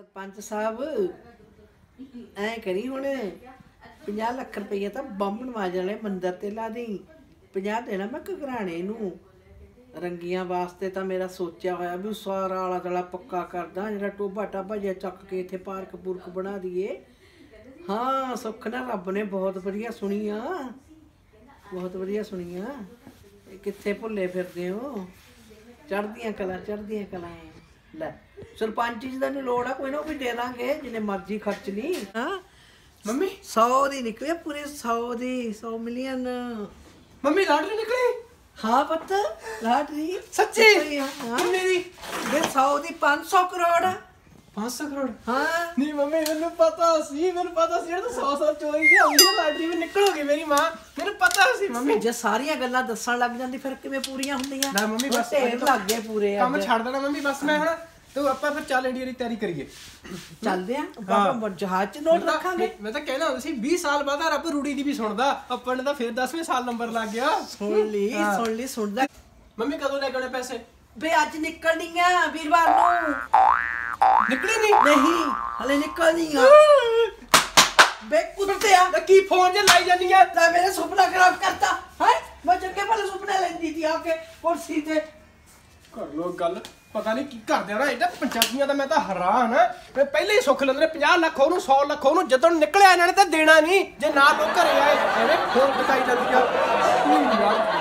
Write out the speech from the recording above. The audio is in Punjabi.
ਸਰਪੰਚ ਸਾਹਿਬ, ਐ ਕਰੀ ਹੁਣ 50 ਲੱਖ ਰੁਪਈਆ ਤਾਂ ਬੰਬ ਵਾਲੇ ਮੰਦਰ ਤੇ ਲਾ ਦੇ 50 ਦੇਣਾ ਮੈਂ ਘਰਾਣੇ ਨੂੰ। ਰੰਗੀਆਂ ਵਾਸਤੇ ਤਾਂ ਮੇਰਾ ਸੋਚਿਆ ਹੋਇਆ ਵੀ ਸਾਰਾ ਆਲਾ ਦਲਾ ਪੱਕਾ ਕਰਦਾ, ਜਿਹੜਾ ਟੋਬਾ ਟਾਬਾ ਜਿਹਾ ਚੱਕ ਕੇ ਇੱਥੇ ਪਾਰਕ ਪੂਰਕ ਬਣਾ ਦਈਏ। ਹਾਂ, ਸੁੱਖ ਨਾ ਰੱਬ ਨੇ ਬਹੁਤ ਵਧੀਆ ਸੁਣੀ ਆ ਬਹੁਤ ਵਧੀਆ ਸੁਣੀ ਆ ਕਿੱਥੇ ਭੁੱਲੇ ਫਿਰਦੇ ਹੋ? ਚੜਦੀਆਂ ਕਲਾ ਚੜਦੀਆਂ ਕਲਾ। ਲੈ ਸਰਪੰਚ ਜੀ ਦਾ ਨੂੰ ਲੋੜ ਆ ਕੋਈ ਨਾ ਵੀ ਦੇ ਦਾਂਗੇ ਜਿੰਨੇ ਮਰਜ਼ੀ ਖਰਚ ਲਈ ਹਾਂ। ਮੰਮੀ? 100 ਦੀ ਨਿਕਲੀ ਪੂਰੇ 100 ਦੀ 100 ਮਿਲੀਅਨ। ਮੰਮੀ ਲਾਟਰੀ ਨਿਕਲੀ? ਹਾਂ ਪੁੱਤ ਲਾਟਰੀ। ਸੱਚੀ? ਹਾਂ। ਕਿੰਨੇ ਦੀ? ਇਹ 100 ਦੀ 500 ਕਰੋੜ 500 ਕਰੋੜ? ਹਾਂ। ਨਹੀਂ ਮੰਮੀ ਮੈਨੂੰ ਪਤਾ ਸੀ ਮੈਨੂੰ ਪਤਾ ਸੀ ਇਹ ਤਾਂ 100 100 ਚੋਰੀ ਦੀ ਹੋਈ ਨਾ ਲਾਟਰੀ ਵੀ ਨਿਕਲੋਗੀ ਮੇਰੀ ਮਾਂ। ਮੈਨੂੰ ਪਤਾ ਸੀ ਮੰਮੀ। ਜੇ ਸਾਰੀਆਂ ਗੱਲਾਂ ਦੱਸਣ ਲੱਗ ਜਾਂਦੀ ਫਿਰ ਕਿਵੇਂ ਪੂਰੀਆਂ ਹੁੰਦੀਆਂ? ਲੈ ਮੰਮੀ ਬਸ ਲੱਗ ਗਏ ਪੂਰੇ ਕੰਮ। ਛੱਡ ਦੇਣਾ ਮੰਮੀ ਬਸ ਮੈਂ ਹੁਣ ਤੂੰ ਆਪਾਂ ਫਿਰ ਚੱਲ ਇੰਡੀਆ ਦੀ ਤਿਆਰੀ ਕਰੀਏ। ਚੱਲਦੇ ਆ। ਬਾਬਾ ਜਹਾਜ਼ 'ਚ ਨੋਟ ਰੱਖਾਂਗੇ। ਮੈਂ ਤਾਂ ਕਹਿਣਾ ਹੁੰਦਾ ਸੀ 20 ਸਾਲ ਬਾਅਦ ਰੱਬ ਰੂੜੀ ਦੀ ਵੀ ਸੁਣਦਾ। ਆਪਾਂ ਨੇ ਤਾਂ ਫਿਰ 10ਵੇਂ ਸਾਲ ਨੰਬਰ ਲੱਗ ਗਿਆ। ਸੁਣ ਲਈ ਸੁਣ ਲਈ ਸੁਣਦਾ। ਮੰਮੀ ਕਦੋਂ ਲੈ ਕੇ ਆਉਣੇ ਪੈਸੇ? ਬੇ ਅੱਜ ਨਿਕਲਣੀਆਂ ਵੀਰਵਾਰ ਨੂੰ। ਨਿਕਲੇ ਨਹੀਂ ਨਹੀਂ ਹਲੇ ਨਿਕਲਣੀਆਂ। ਬੇ ਕੁੱਤਿਆ ਤਾਂ ਕੀ ਫੋਨ 'ਚ ਲਾਈ ਜਾਂਦੀ ਆ ਤਾਂ ਮੇਰੇ ਸੁਪਨਾ ਖਰਾਬ ਕਰਤਾ। ਹੈ? ਮੈਂ ਚੰਗੇ ਭਲੇ ਸੁਪਨੇ ਲੈਂਦੀ ਸੀ ਆ ਕੇ। ਕੁਰਸੀ ਤੇ ਕਰ ਲੋ ਗੱਲ। ਪਤਾ ਨਹੀਂ ਕੀ ਕਰਦੇ ਆ ਨਾ ਇਹਦਾ ਪੰਜਾਬੀਆਂ ਦਾ ਮੈਂ ਤਾਂ ਹੈਰਾਨ ਆ। ਮੈਂ ਪਹਿਲੇ ਹੀ ਸੁੱਖ ਲੈਂਦੇ ਨੇ 50 ਲੱਖ ਉਹਨੂੰ 100 ਲੱਖ ਉਹਨੂੰ, ਜਦੋਂ ਨਿਕਲਿਆ ਇਹਨਾਂ ਨੇ ਤਾਂ ਦੇਣਾ ਨਹੀਂ ਜੇ ਨਾ ਲੋਕ ਘਰੇ ਆਏ, ਐਵੇਂ ਫੋਨ ਟਕਾਈ ਜਾਂਦੀ ਆ।